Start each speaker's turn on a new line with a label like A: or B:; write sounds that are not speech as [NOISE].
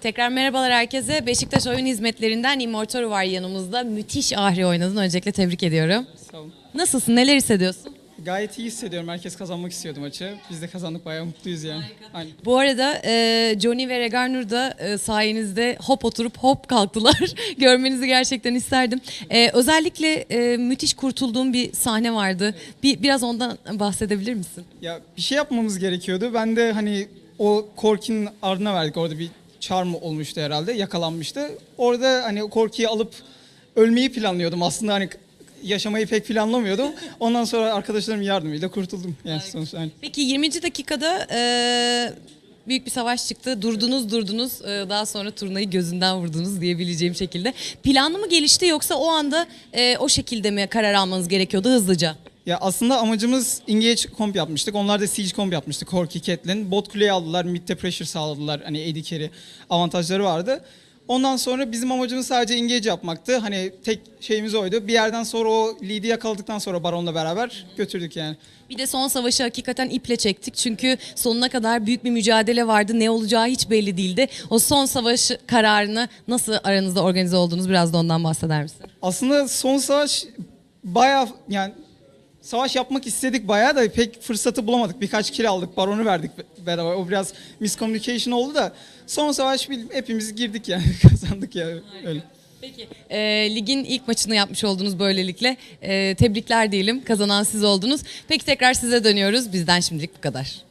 A: Tekrar merhabalar herkese. Beşiktaş Oyun Hizmetlerinden Immortoru var yanımızda. Müthiş ahri oynadın. Öncelikle tebrik ediyorum.
B: Sağ olun.
A: Nasılsın? Neler hissediyorsun?
B: Gayet iyi hissediyorum. Herkes kazanmak istiyordu maçı. Biz de kazandık. Bayağı mutluyuz yani. Aynen.
A: Bu arada e, Johnny ve Regarnur da e, sayenizde hop oturup hop kalktılar. [LAUGHS] Görmenizi gerçekten isterdim. E, özellikle e, müthiş kurtulduğum bir sahne vardı. Bir Biraz ondan bahsedebilir misin?
B: Ya bir şey yapmamız gerekiyordu. Ben de hani o Korki'nin ardına verdik. Orada bir charm olmuştu herhalde. Yakalanmıştı. Orada hani o Korki'yi alıp ölmeyi planlıyordum. Aslında hani yaşamayı pek planlamıyordum. [LAUGHS] Ondan sonra arkadaşlarım yardımıyla kurtuldum. Yani sonuçta hani.
A: Peki 20. dakikada e, büyük bir savaş çıktı. Durdunuz durdunuz. E, daha sonra turnayı gözünden vurdunuz diyebileceğim şekilde. Planlı mı gelişti yoksa o anda e, o şekilde mi karar almanız gerekiyordu hızlıca?
B: Ya aslında amacımız engage comp yapmıştık. Onlar da siege comp yapmıştı. Corki, Catelyn. Bot kuleyi aldılar. Mid'de pressure sağladılar. Hani AD carry avantajları vardı. Ondan sonra bizim amacımız sadece engage yapmaktı. Hani tek şeyimiz oydu. Bir yerden sonra o lead'i yakaladıktan sonra Baron'la beraber götürdük yani.
A: Bir de son savaşı hakikaten iple çektik. Çünkü sonuna kadar büyük bir mücadele vardı. Ne olacağı hiç belli değildi. O son savaş kararını nasıl aranızda organize oldunuz biraz da ondan bahseder misin?
B: Aslında son savaş bayağı yani savaş yapmak istedik bayağı da pek fırsatı bulamadık. Birkaç kill aldık. Baron'u verdik beraber. O biraz miscommunication oldu da son savaş hepimiz girdik yani [LAUGHS] kazandık ya öyle.
A: Peki. E, ligin ilk maçını yapmış oldunuz böylelikle. E, tebrikler diyelim. Kazanan siz oldunuz. Peki tekrar size dönüyoruz. Bizden şimdilik bu kadar.